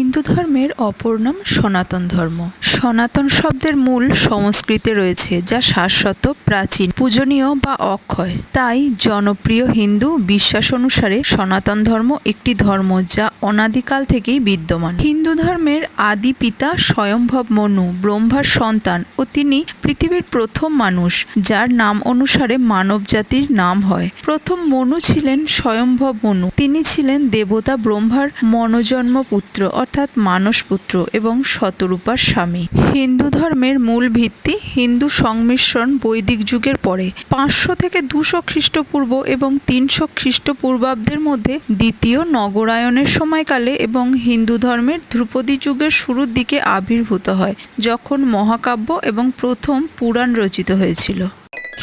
হিন্দু ধর্মের অপর নাম সনাতন ধর্ম। সনাতন শব্দের মূল সংস্কৃতে রয়েছে, যা শাশ্বত, প্রাচীন, পূজনীয় বা অক্ষয়। তাই জনপ্রিয় হিন্দু বিশ্বাস অনুসারে সনাতন ধর্ম একটি ধর্ম যা অনাদিকাল থেকেই বিদ্যমান। হিন্দু ধর্মের আদি পিতা স্বয়ম্ভব মনু, ব্রহ্মার সন্তান ও তিনি পৃথিবীর প্রথম মানুষ, যার নাম অনুসারে মানব জাতির নাম হয়। প্রথম মনু ছিলেন স্বয়ম্ভব মনু। তিনি ছিলেন দেবতা ব্রহ্মার মনোজন্ম পুত্র অর্থাৎ মানস পুত্র এবং শতরূপার স্বামী। হিন্দু ধর্মের মূল ভিত্তি হিন্দু সংমিশ্রণ বৈদিক যুগের পরে। পাঁচশো থেকে দুশো খ্রিস্টপূর্ব এবং তিনশো খ্রিস্টপূর্বাব্দের মধ্যে দ্বিতীয় নগরায়নের সময়কালে এবং হিন্দু ধর্মের ধ্রুপদী যুগের শুরুর দিকে আবির্ভূত হয়, যখন মহাকাব্য এবং প্রথম পুরাণ রচিত হয়েছিল।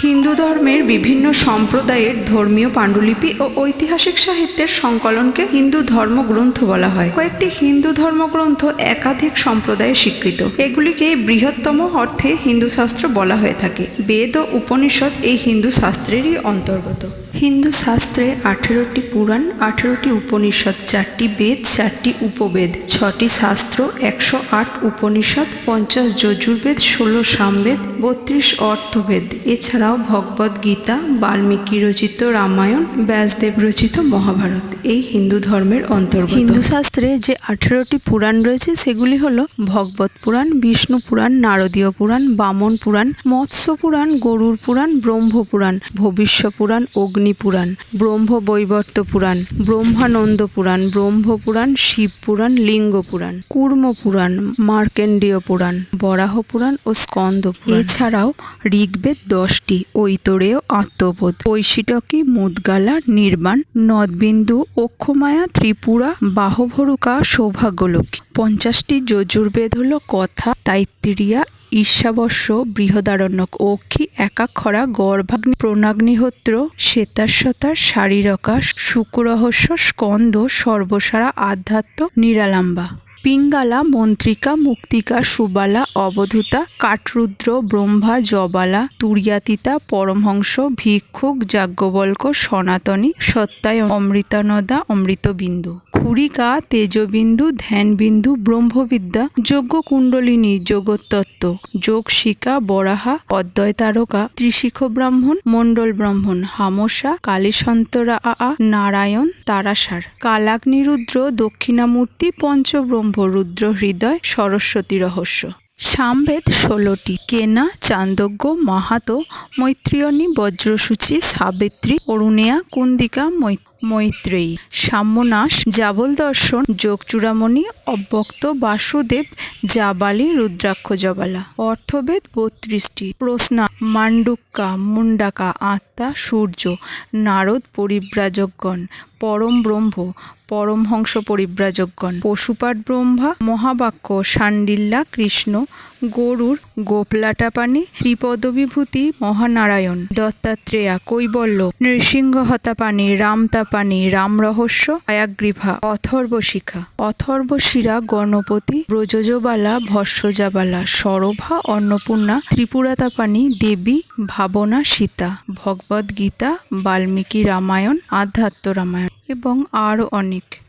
হিন্দু ধর্মের বিভিন্ন সম্প্রদায়ের ধর্মীয় পাণ্ডুলিপি ও ঐতিহাসিক সাহিত্যের সংকলনকে হিন্দু ধর্মগ্রন্থ বলা হয়। কয়েকটি হিন্দু ধর্মগ্রন্থ একাধিক সম্প্রদায়ে স্বীকৃত। এগুলিকে বৃহত্তম অর্থে হিন্দু শাস্ত্র বলা হয়ে থাকে। বেদ ও উপনিষদ এই হিন্দু শাস্ত্রেরই অন্তর্গত। হিন্দু শাস্ত্রে আঠেরোটি পুরাণ, আঠেরোটি উপনিষদ, চারটি বেদ, চারটি উপবেদ, ছটি শাস্ত্র, একশো আট উপনিষদ, পঞ্চাশ যজুর্বেদ, ষোলো সামবেদ বত্রিশ অর্থভেদ এছাড়াও ভগবদ গীতা বাল্মীকি রচিত রামায়ণ ব্যাসদেব রচিত মহাভারত এই হিন্দু ধর্মের অন্তর্গত। হিন্দু শাস্ত্রে যে আঠেরোটি পুরাণ রয়েছে সেগুলি হলো ভগবত পুরাণ বিষ্ণু পুরাণ নারদীয় পুরাণ বামন পুরাণ মৎস্য পুরাণ গরুর পুরাণ ব্রহ্ম পুরাণ ভবিষ্য পুরাণ অগ্নি পুরাণ ব্রহ্ম বৈবর্ত পুরাণ ব্রহ্মানন্দ পুরাণ ব্রহ্ম পুরাণ শিব পুরাণ লিঙ্গ পুরাণ কুর্ম পুরাণ মার্কেন্ডীয় পুরাণ বরাহ পুরাণ ও স্কন্দ পুরাণ। এছাড়াও ঋগ্বেদ দশটি, ঐতরেয় আত্মবোধ ঐশিটকী মুদগালা, নির্বাণ, নদবিন্দু, অক্ষমায়া, ত্রিপুরা বাহভরুকা সৌভাগ্যলক্ষ্মী পঞ্চাশটি যজুর্বেদ হল কথা, তাইত্তিরিয়া ঈর্ষাবস্য বৃহদারণ্যক, অক্ষি, একাক্ষরা, গর্ভাগ্নি, প্রণাগ্নিহোত্র, শ্বেতাশ্বতার শারীরকা শুকুরহস্য স্কন্দ সর্বসারা, আধ্যাত্ম, নিরালাম্বা। পিঙ্গালা, মন্ত্রিকা, মুক্তিকা, সুবালা, অবধূতা, কাঠরুদ্র, ব্রহ্মা, জবালা, তুরিয়াতিতা, পরমহংস, ভিক্ষুক, যাজ্ঞবল্ক, সনাতনী সত্যায় অমৃতানদা, অমৃতবিন্দু। খুরিকা তেজবিন্দু, ধ্যানবিন্দু, ব্রহ্মবিদ্যা যজ্ঞ কুণ্ডলিনী যোগতত্ত্ব যোগ শিকা বরাহা অদ্বয় তারকা, ত্রিশিখ ব্রাহ্মণ, মণ্ডল ব্রাহ্মণ, হামসা কালীসন্তরা আ নারায়ণ, তারাসার। কালাগ্নিরুদ্র দক্ষিণামূর্তি, পঞ্চব্রহ্ম রুদ্র হৃদয়, সরস্বতী রহস্য। সামবেদ ষোলোটি, কেনা, চান্দজ্ঞ, মাহাতো মৈত্রিয়নী বজ্রসূচি, সাবিত্রী, অরুণেয়া, কুন্দিকা মই- মৈত্রেয়ী। সাম্যনাশ জাবল দর্শন যোগচূড়ামণি, অব্যক্ত বাসুদেব, জাবালি, রুদ্রাক্ষ জবালা। অর্থবেদ বত্রিশটি। প্রশ্না, মান্ডুক্কা, মুন্ডাকা, আত্মা, সূর্য, নারদ পরিব্রাজকগণ, পরম ব্রহ্ম, পরমহংস পরিব্রাজকগণ। পশুপাঠ ব্রহ্মা, মহাবাক্য, সান্ডিল্লা, কৃষ্ণ গরুর গোপলাটা পানি, ত্রিপদবিভূতি, মহানারায়ণ, দত্তাত্রেয়া, কৈবল্য নৃসিংহতাপানি রামতাপানি রামরহস্য, আয়াগ্রীভা, অথর্বশিখা, অথর্বশিরা, গণপতি, ব্রজজবালা ভস্যজাবালা সরভা, অন্নপূর্ণা ত্রিপুরাতাপানি দেবী, ভাবনা, সীতা, ভগবদ্গীতা, বাল্মীকি রামায়ণ, আধ্যাত্ম রামায়ণ এবং আরও অনেক।